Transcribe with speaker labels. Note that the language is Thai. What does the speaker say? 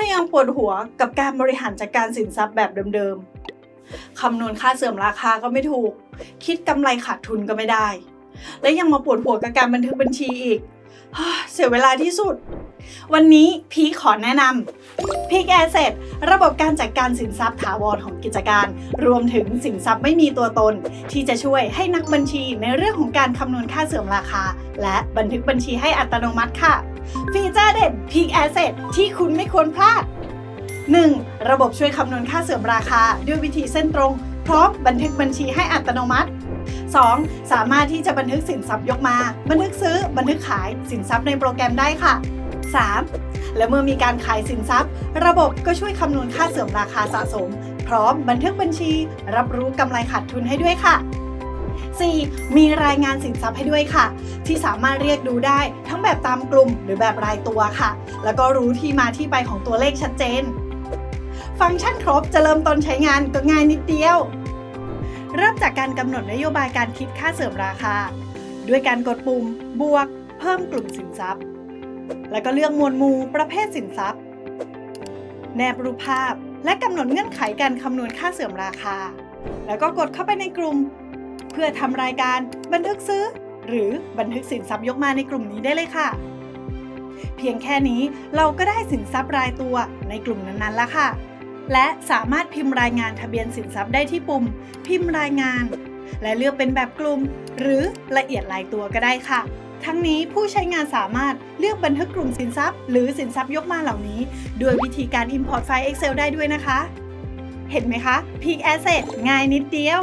Speaker 1: ถ้ายังปวดหัวกับการบริหารจัดการสินทรัพย์แบบเดิมๆคำนวณค่าเสื่อมราคาก็ไม่ถูก คิดกำไรขาดทุนก็ไม่ได้ และยังมาปวดหัวกับการบันทึกบัญชีอีกเสียเวลาที่สุด วันนี้พีคขอแนะนำพีคแอสเซทระบบการจัดการสินทรัพย์ถาวรของกิจการ รวมถึงสินทรัพย์ไม่มีตัวตน ที่จะช่วยให้นักบัญชีในเรื่องของการคำนวณค่าเสื่อมราคา และบันทึกบัญชีให้อัตโนมัติค่ะ ฟีเจ อร์เด่น Peak Asset ที่คุณไม่ควรพลาด 1. ระบบช่วยคำนวณค่าเสื่อมราคา ด้วยวิธีเส้นตรง พร้อมบันทึกบัญชีให้อัตโนมัติ 2. สามารถที่จะบันทึกสินทรัพย์ยกมา บันทึกซื้อ บันทึกขายสินทรัพย์ในโปรแกรมได้ค่ะ 3. และเมื่อมีการขายสินทรัพย์ ระบบก็ช่วยคำนวณค่าเสื่อมราคาสะสม พร้อมบันทึกบัญชี รับรู้กำไรขาดทุนให้ด้วยค่ะ 4. มีรายงานสินทรัพย์ให้ด้วยค่ะ ที่สามารถเรียกดูได้ทั้งแบบตามกลุ่มหรือแบบรายตัวค่ะ แล้วก็รู้ที่มาที่ไปของตัวเลขชัดเจน ฟังก์ชันครบจะเริ่มต้นใช้งานก็ง่ายนิดเดียว เริ่มจากการกำหนดนโยบายการคิดค่าเสื่อมราคา ด้วยการกดปุ่ม บวก เพิ่มกลุ่มสินทรัพย์ แล้วก็เลือกหมวดหมู่ประเภทสินทรัพย์ แนบรูปภาพและกำหนดเงื่อนไขการคำนวณค่าเสื่อมราคา แล้วก็กดเข้าไปในกลุ่ม เพื่อทำรายการบันทึกซื้อ หรือบันทึกสินทรัพย์ยกมาในกลุ่มนี้ได้เลยค่ะ เพียงแค่นี้เราก็ได้สินทรัพย์รายตัวในกลุ่มนั้นๆแล้วค่ะ และสามารถพิมพ์รายงานทะเบียนสินทรัพย์ได้ที่ปุ่ม พิมพ์รายงาน และเลือกเป็นแบบกลุ่ม หรือละเอียดรายตัวก็ได้ค่ะทั้งนี้ผู้ใช้งานสามารถเลือกบันทึกกลุ่มสินทรัพย์ หรือสินทรัพย์ยกมาเหล่านี้ ด้วยวิธีการ Import ไฟล์ Excel ได้ด้วยนะคะ เห็นไหมคะ Peak Asset ง่ายนิดเดียว